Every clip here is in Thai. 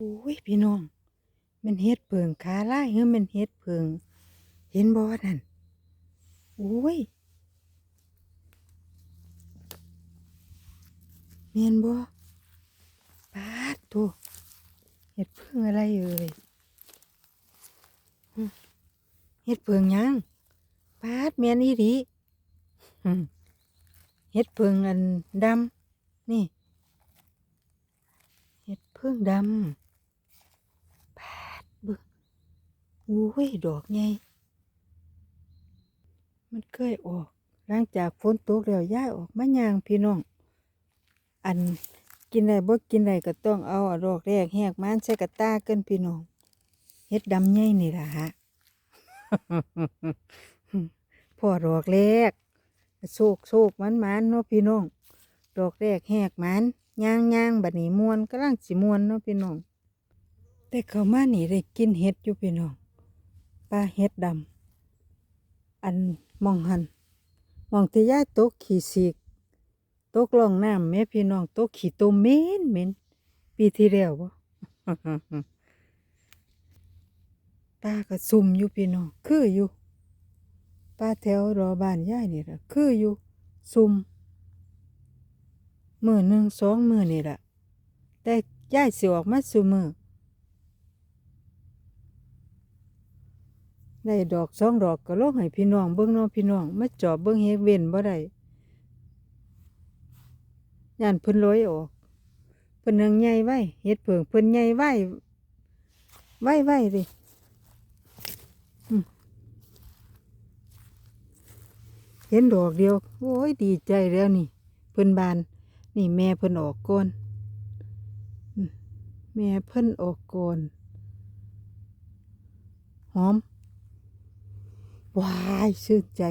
โอ้ยพี่น้องมันเฮ็ดเพิงขาล่าเฮ้ยมันเฮ็ดเพิงเห็นบ่นั่นโอ้ยเมียนบ่ปาดตัวเฮ็ดเพิงอะไรเอ่ยหึเฮ็ดเพิงยังปาดเมียนอีหลีหึเฮ็ดเพิงอันดำนี่เฮ็ดเพิงดำปาดเบึกโอ้ย ดอกไงมันเคยออก หลังจากฝนตกแล้วย้ายออกมายางพี่น้อง อันกินได้บ่กินได้ก็ต้องเอาดอกแรกแหกมันใส่กระตาเกินพี่น้องเฮ็ดดำใหญ่นี่ล่ะฮะพ่อดอกแรกโชคโชคมันมันเนาะพี่น้อง ดอกแรกแหกมันย่างย่างบัดนี้มวนกำลังสิมวนเนาะพี่น้อง แต่เขามานี่ได้กินเห็ดอยู่พี่น้อง ปลาเห็ดดำ อันมองหันมองที่ย่ายตกขี่สีกตกลองน้ำแม่พี่น้องตกขี่ตัวเม็นเม็นปีที่แล้วบ่ปลาก็ซุ่มอยู่พี่น้องคืออยู่ปลาแถวรอบ้านย่ายนี่ละคืออยู่ซุ่มมือหนึ่งสองมือนี่แหละแต่ย้ายสิออกมาสู่มือ ได้ดอกสองดอกก็ลงให้พี่น้องเบิ่งน้องพี่น้องมาจอบเบิ่งเฮ็ดเว้นบ่ได้ย่านเพิ่นลอยออกเพิ่นนังใหญ่ไว้เฮ็ดเผิงเพิ่นใหญ่ไว้ไว้ไว้ดิเห็นดอกเดียว โอ้ยดีใจแล้วนี่ เพิ่นบาน นี่แม่เพิ่นออกก่อนแม่เพิ่นออกก่อนหอม วายชื่นใจ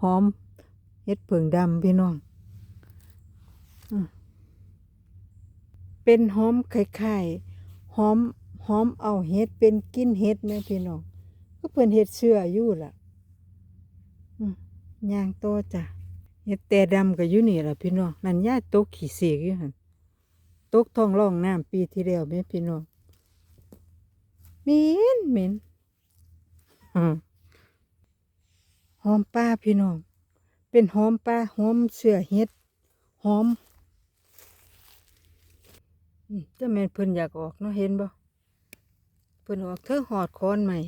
หอมเฮ็ดเผิงดำพี่น้อง เป็นหอมไข่ๆหอมหอมเอาเฮ็ดเป็นกินเฮ็ดแม่พี่น้อง ก็เพิ่นเฮ็ดเสื้ออยู่ล่ะย่างโตจ้ะเฮ็ดแต่ดำก็อยู่นี่ล่ะพี่น้องนั่นย่าตกขี้เสียกอยู่หั่นตกท้องร่องน้ำปีที่แล้วแม่พี่น้องเหม็นเหม็น หอมป้าพี่น้อง เป็นหอมป้าหอมเสือเฮ็ด หอมอืมจะแม่นเพิ่นอยากออกเนาะเห็นบ่เพิ่นออกเทิงหอดคอนใหม่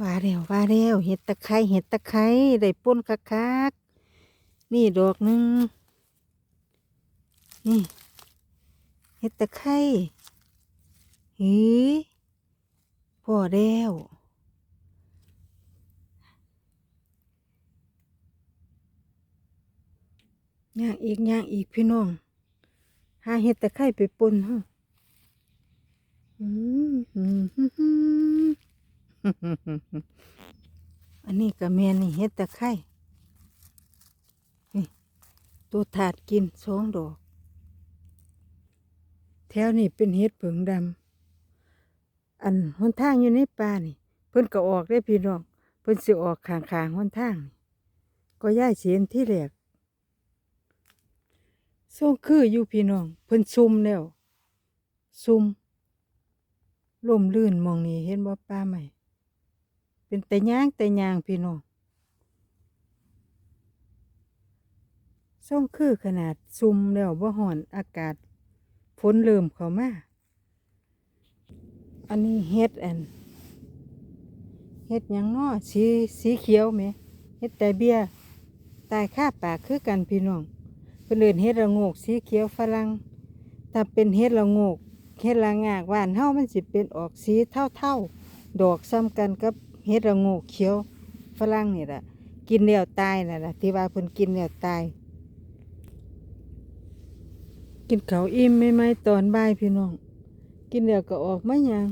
ว่าแล้วว่าแล้วเห็ดตะไคร้เห็ดตะไคร้ได้ป่นคักคักๆนี่ดอกหนึ่งนี่เห็ดตะไคร้หี พอแล้วย่างอีกย่างอีกพี่น้อง หาเห็ดตะไคร้ไปปนฮะอันนี้ก็แม่นี่เฮ็ดตะไคร้นี่ตัวถาดกินสองดอก แถวนี้เป็นเฮ็ดเผิงดำ อันหนทางอยู่ในป่านี่ เพิ่นก็ออกได้พี่น้องเพิ่นสิออกข้างๆหนทาง ก็ย้ายเสียนที่แรกส่งคืออยู่พี่น้อง เพิ่นซุ่มแล้วซุ่มล่มลื่นมองนี้เห็นบ่ป้าไหมเป็นแต่ย่างแต่ย่างพี่น้องส่งคือขนาดซุ่มแล้วบ่ห่อนอากาศฝนเริ่มเข้ามา อันนี้เฮ็ดอันเฮ็ดยังน้อสีสีเขียวไหมเฮ็ดแต่เบี้ยตายค่าปากคือกันพี่น้องเพิ่นเอิ้นเฮ็ดละโงกสีเขียวฝรั่งถ้าเป็นเฮ็ดละโงกเฮ็ดละงากบ้านเฮามันสิเป็นออกสีเท่าๆดอกซ้ำกันกับเฮ็ดละโงกเขียวฝรั่งนี่แหละกินแล้วตายน่ะล่ะที่ว่าเพิ่นกินแล้วตาย กินเขาอิ่มไม่ไหมตอนบ่ายพี่น้อง กินแล้วก็ออกไมาหยัง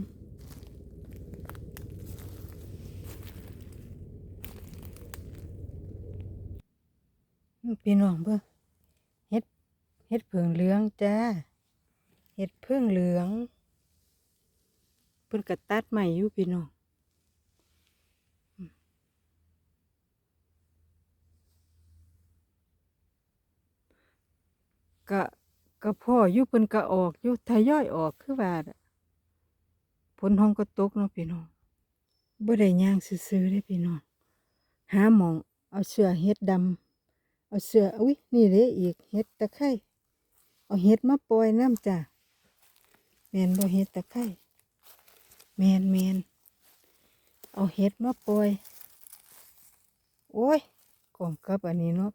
พี่น้องเบิ่งเฮ็ดเฮ็ดเผิงเหลืองจ้าเฮ็ดเพิ่งเหลืองเพิ่นก็ตัดใหม่อยู่พี่น้องก็ ก็พ่ออยู่เพิ่นก็ออกอยู่ทยอยออกคือว่าน่ะฝนห้องก็ตกเนาะพี่น้องบ่ได้ย่างซื่อๆเด้พี่น้องหาหมองเอาเสื้อเฮ็ดดำเอาเสื้ออุ้ยนี่เด้อีกเฮ็ดตะไคร้เอาเฮ็ดมาปล่อยน้ำจ้ะแม่นบ่เฮ็ดตะไคร้แม่นแม่นเอาเฮ็ดมาปล่อยโอ้ยกล่องกับอันนี้เนาะ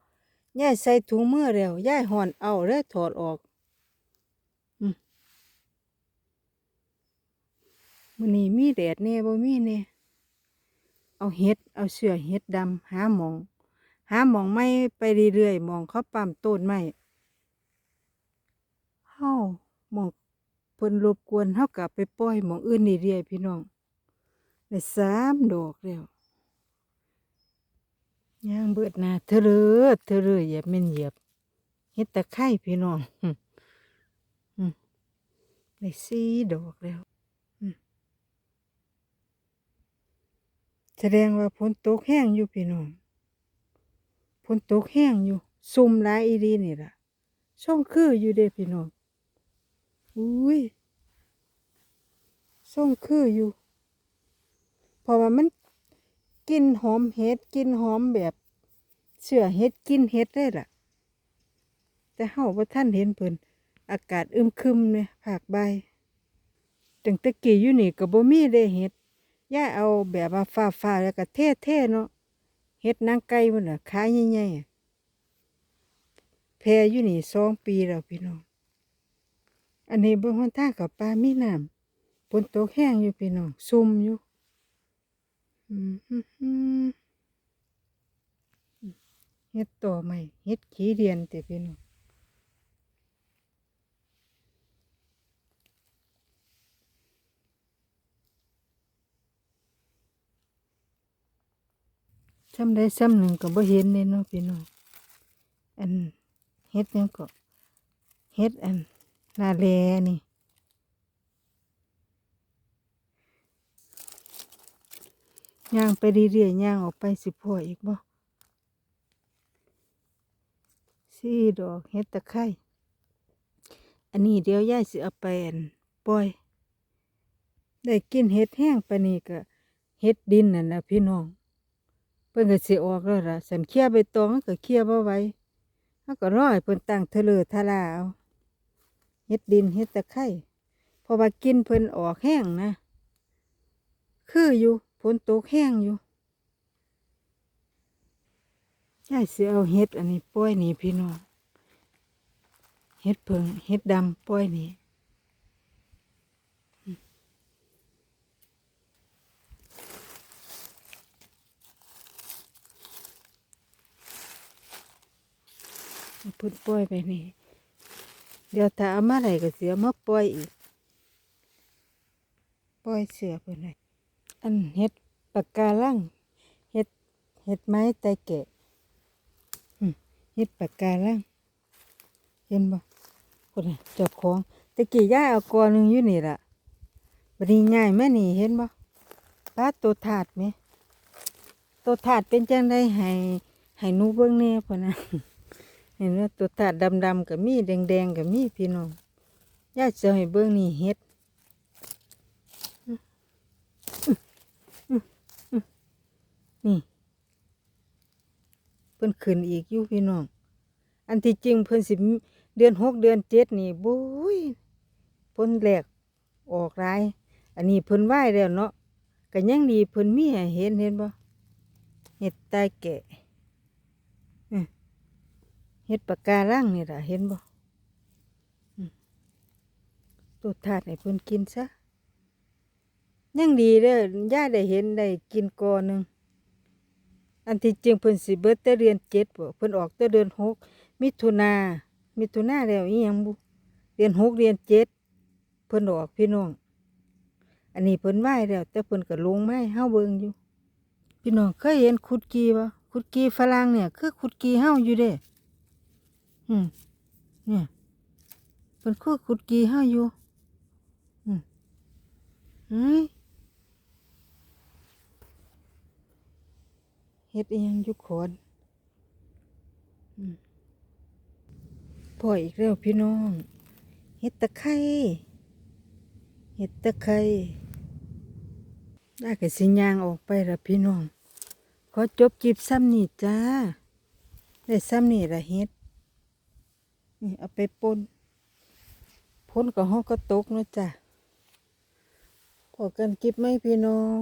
ยายใส่ถุงมือแล้วยายห่อนเอาเลยถอดออก อืม มื้อนี้มีแดดแน่บ่มีแน่เอาเฮ็ด เอาเสื้อเฮ็ดดำหาหมอง หาหมองไม้ไปเรื่อยๆมองเขาปั๊มต้นไม้เฮาหมองเพิ่นรบกวนเฮากลับไปปล่อยหมองอื่นนี่เรื่อยพี่น้องได้สามดอกแล้วย่างเบิดหนาเธอเรือเธอเรือเหยียบแม่นเหยียบเฮ็ดตะไคร้พี่น้องได้สี่ดอกแล้ว แสดงว่าฝนตกแห้งอยู่พี่น้องฝนตกแห้งอยู่ซุ่มหลายอีดีนี่ล่ะช่องคืออยู่เด้พี่น้องอุ้ยช่องคืออยู่ เพราะว่ามันกลินหอมเห็ดกลินหอมแบบเชื่อเห็ดกินเห็ดได้ล่ะ แต่เฮาบ่ท่านเห็นเพิ่นอากาศอึมครึมเนี่ยภาคใบตั้งแตะกี้อยู่นี่ก็บ่มีได้เห็ด ย่าเอาแบบว่าฟ้าๆแล้วก็เท่ๆเนาะเห็ดนางไก่มันน่ะขายใหญ่ๆอะแพรอยู่นี่สองปีแล้วพี่น้อง อันนี้เบิ่งหนทางกับปลามีน้ำฝนตกแห้งอยู่พี่น้องซุ่มอยู่เฮ็ดต่อใหม่เฮ็ดขี้เดียนแต่พี่น้อง ซ้ำได้ซ้ำหนึ่งก็บ่เห็นเลยเนาะพี่น้องอันเฮ็ดยังก็เฮ็ดอันนาแลนี่ย่างไปเรื่อยๆย่างออกไปสิพ่ออีกบ่สี่ดอกเฮ็ดตะไคร้อันนี้เดี๋ยวยายสิเอาไปอันปล่อย ได้กินเฮ็ดแห้งปนนี้ก็เฮ็ดดินนั่นนะพี่น้อง เพิ่นก็สิออกแล้วล่ะสันเคียร์ใบตองมันก็เคียร์บ่ไหวเฮาก็รอให้เพิ่นตั้งเทะเลอทะลาเอาเฮ็ดดินเฮ็ดตะไคร้เพราะว่ากินเพิ่นออกแห้งนะ คืออยู่ฝนตกแห้งอยู่ยายสิเอาเห็ดอันนี้ปล่อยนี่พี่น้องเห็ดเพิงเห็ดดำปล่อยนี่อืมเอาเพุ่นปล่อยไปนี่ เดี๋ยวถ้าเอามาไหลก็เสียมาปล่อยอีก ปล่อยเสือเพิ่นเลยอันเห็ดปากกาลังเห็ดเห็ดไม้ไตแกะเห็ดปากกาลังเห็นบ่คนเจ้าของตะกี้ย่าเอากอหนึ่งอยู่นี่ล่ะบัดนี้ง่ายแม่นี่เห็นบ่ป้าตัวถาดไหมตัวถาดเป็นจังไดให้ให้นูเบิ่งแน่พ่นนะ เห็นว่าตัวถาดดำๆก็มีแดงๆก็มีพี่น้องย่าจะให้เบิ่งนี่เห็ดนี่เพิ่นขึ้นอีกอยู่พี่น้อง อันที่จริงเพิ่นสิเดือนหกเดือนเจ็ดนี่บุ้ยเพิ่นแหลกออกหลาย อันนี้เพิ่นไหวแล้วเนาะก็ยังดีเพิ่นมีให้เห็นเห็นบ่เห็ดใต้แกะ เห็ดปากการังนี่ล่ะเห็นบ่ตัวทาดให้เพิ่นกินซะยังดีเด้อย่าได้เห็นได้กินกอหนึ่งอันที่จริงเพิ่นสิเบิดแต่เดือนเจ็ดบ่เพิ่นออกแต่เดือนหกมิถุนามิถุนาแล้วอีหยังบุเดือนหกเดือนเจ็ดเพิ่นออกพี่น้อง อันนี้เพิ่นไหวแล้วแต่เพิ่นก็ลงไม้เฮาเบิ่งอยู่ พี่น้องเคยเห็นขุดกีบ่ขุดกีฝรั่งเนี่ย คือขุดกีเฮาอยู่เด้ อืมเนี่ยเพิ่นคือขุดกีเฮาอยู่ อืมเฮ้ยเฮ็ดอียงอยู่โคนอืมพ่ออีกแล้วพี่น้องเห็ดตะไคร้เห็ดตะไคร้ได้ก็สิยางออกไปละพี่น้อง ขอจบจีบซ้ำนี่จ้า ได้ซ้ำนี่ละเฮ็ด นี่เอาไปปนพ้นกับห้องก็ตกนะจ๊ะพอกันกิบไหมพี่น้อง